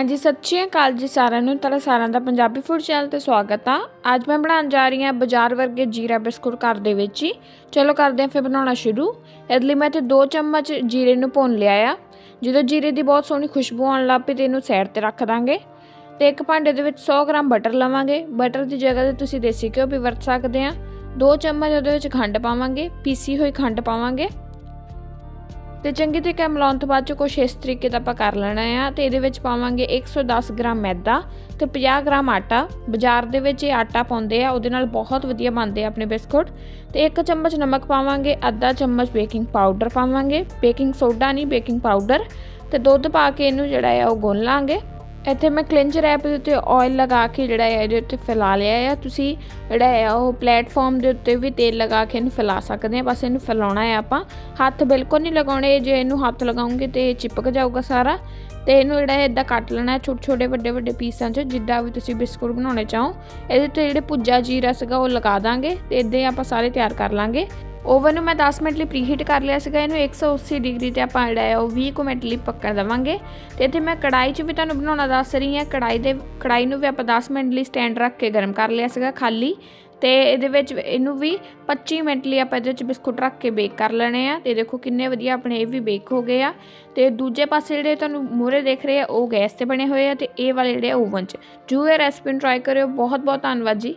ਹਾਂਜੀ, ਸਤਿ ਸ਼੍ਰੀ ਅਕਾਲ ਜੀ ਸਾਰਿਆਂ ਨੂੰ। ਤੁਹਾਡਾ ਸਾਰਿਆਂ ਦਾ ਪੰਜਾਬੀ ਫੂਡ ਚੈਨਲ ਤੇ ਸਵਾਗਤ ਆ। ਅੱਜ ਮੈਂ ਬਣਾਉਣ ਜਾ ਰਹੀ ਹਾਂ ਬਾਜ਼ਾਰ ਵਰਗੇ ਜੀਰਾ ਬਿਸਕੁਟ ਘਰ ਦੇ ਵਿੱਚ ਹੀ। ਚਲੋ ਕਰਦੇ ਹਾਂ ਫਿਰ ਬਣਾਉਣਾ ਸ਼ੁਰੂ। ਇਹਦੇ ਲਈ ਮੈਂ ਇੱਥੇ 2 ਚਮਚ ਜੀਰੇ ਨੂੰ ਭੁੰਨ ਲਿਆ ਆ। ਜਦੋਂ ਜੀਰੇ ਦੀ ਬਹੁਤ ਸੋਹਣੀ ਖੁਸ਼ਬੂ ਆਉਣ ਲੱਗ ਪਈ ਤੇ ਇਹਨੂੰ ਸਾਈਡ ਤੇ ਰੱਖ ਦਾਂਗੇ। ਤੇ ਇੱਕ ਭਾਂਡੇ ਦੇ ਵਿੱਚ 100 ਗ੍ਰਾਮ ਬਟਰ ਲਵਾਂਗੇ। ਬਟਰ ਦੀ ਜਗ੍ਹਾ ਤੇ ਤੁਸੀਂ ਦੇਸੀ ਘਿਓ ਵੀ ਵਰਤ ਸਕਦੇ ਆ। 2 ਚਮਚ ਉਹਦੇ ਵਿੱਚ ਖੰਡ ਪਾਵਾਂਗੇ। ਪੀਸੀ ਹੋਈ ਖੰਡ ਪਾਵਾਂਗੇ। ਤੇ ਚੰਗੀ ਤਰੀਕੇ ਮਿਲਾਉਣ ਤੋਂ ਬਾਅਦ ਚ ਕੁਛ ਇਸ ਤਰੀਕੇ ਦਾ ਆਪਾਂ ਕਰ ਲੈਣਾ ਆ। ਤੇ ਇਹਦੇ ਵਿੱਚ ਪਾਵਾਂਗੇ 110 ਗ੍ਰਾਮ ਮੈਦਾ ਤੇ 50 ਗ੍ਰਾਮ ਆਟਾ। ਬਾਜ਼ਾਰ ਦੇ ਵਿੱਚ ਇਹ ਆਟਾ ਪਾਉਂਦੇ ਆ, ਉਹਦੇ ਨਾਲ ਬਹੁਤ ਵਧੀਆ ਬਣਦੇ ਆ ਆਪਣੇ ਬਿਸਕੁਟ। ਤੇ ਇੱਕ ਚਮਚ ਨਮਕ ਪਾਵਾਂਗੇ, ਅੱਧਾ ਚਮਚ ਬੇਕਿੰਗ ਪਾਊਡਰ ਪਾਵਾਂਗੇ। ਬੇਕਿੰਗ ਸੋਡਾ ਨਹੀਂ, ਬੇਕਿੰਗ ਪਾਊਡਰ। ਤੇ ਦੁੱਧ ਪਾ ਕੇ ਇਹਨੂੰ ਜਿਹੜਾ ਆ ਉਹ ਗੁੰਨ ਲਾਂਗੇ। ਇੱਥੇ ਮੈਂ ਕਲਿੰਜਰ ਐਪ ਦੇ ਉੱਤੇ ਆਇਲ ਲਗਾ ਕੇ ਜਿਹੜਾ ਹੈ ਇਹਦੇ ਉੱਤੇ ਫੈਲਾ ਲਿਆ ਆ। ਤੁਸੀਂ ਜਿਹੜਾ ਆ ਉਹ ਪਲੇਟਫਾਰਮ ਦੇ ਉੱਤੇ ਵੀ ਤੇਲ ਲਗਾ ਕੇ ਇਹਨੂੰ ਫੈਲਾ ਸਕਦੇ ਆ। ਬਸ ਇਹਨੂੰ ਫੈਲਾਉਣਾ ਹੈ ਆਪਾਂ। ਹੱਥ ਬਿਲਕੁਲ ਨਹੀਂ ਲਗਾਉਣੇ, ਜੇ ਇਹਨੂੰ ਹੱਥ ਲਗਾਉਂਗੇ ਤੇ ਚਿਪਕ ਜਾਊਗਾ ਸਾਰਾ। ਤੇ ਇਹਨੂੰ ਜਿਹੜਾ ਹੈ ਇਦਾਂ ਕੱਟ ਲੈਣਾ ਹੈ ਛੋਟੇ ਛੋਟੇ ਵੱਡੇ ਵੱਡੇ ਪੀਸਾਂ 'ਚ, ਜਿੱਦਾਂ ਵੀ ਤੁਸੀਂ ਬਿਸਕੁਟ ਬਣਾਉਣੇ ਚਾਹੋ। ਇਹਦੇ ਤੇ ਜਿਹੜੇ ਭੁੱਜਾ ਜੀਰਾ ਸੀਗਾ ਉਹ ਲਗਾ ਦਾਂਗੇ ਤੇ ਇਦਾਂ ਹੀ ਆਪਾਂ ਸਾਰੇ ਤਿਆਰ ਕਰ ਲਾਂਗੇ। ਓਵਨ ਨੂੰ ਮੈਂ 10 ਮਿੰਟ ਲਈ ਪ੍ਰੀਹੀਟ ਕਰ ਲਿਆ ਸੀਗਾ, ਇਹਨੂੰ 180 ਡਿਗਰੀ ਤੇ ਆਪਾਂ ਜਿਹੜਾ ਹੈ ਉਹ 20 ਕੁ ਮਿੰਟ ਲਈ ਪੱਕਣ ਦੇਵਾਂਗੇ। ਤੇ ਇੱਥੇ ਮੈਂ ਕੜਾਈ 'ਚ ਵੀ ਤੁਹਾਨੂੰ ਬਣਾਉਣਾ ਦੱਸ ਰਹੀ ਹਾਂ ਕੜਾਈ ਦੇ ਕੜਾਈ ਨੂੰ ਵੀ ਆਪਾਂ 10 ਮਿੰਟ ਲਈ ਸਟੈਂਡ ਰੱਖ ਕੇ ਗਰਮ ਕਰ ਲਿਆ ਸੀਗਾ ਖਾਲੀ। ਤੇ ਇਹਦੇ ਵਿੱਚ ਇਹਨੂੰ ਵੀ 25 ਮਿੰਟ ਲਈ ਆਪਾਂ ਇਹਦੇ ਵਿੱਚ ਬਿਸਕੁਟ ਰੱਖ ਕੇ ਬੇਕ ਕਰ ਲੈਣੇ ਆ। ਤੇ ਦੇਖੋ ਕਿੰਨੇ ਵਧੀਆ ਆਪਣੇ ਇਹ ਵੀ ਬੇਕ ਹੋ ਗਏ ਆ। ਤੇ ਦੂਜੇ ਪਾਸੇ ਜਿਹੜੇ ਤੁਹਾਨੂੰ ਮੂਹਰੇ ਦੇਖ ਰਹੇ ਆ, ਉਹ ਗੈਸ ਤੇ ਬਣੇ ਹੋਏ ਆ ਤੇ ਇਹ ਵਾਲੇ ਜਿਹੜੇ ਓਵਨ 'ਚ। ਜੂ ਇਹ ਰੈਸਪੀ ਨੂੰ ਟਰਾਈ ਕਰਿਓ। ਬਹੁਤ ਬਹੁਤ ਧੰਨਵਾਦ ਜੀ।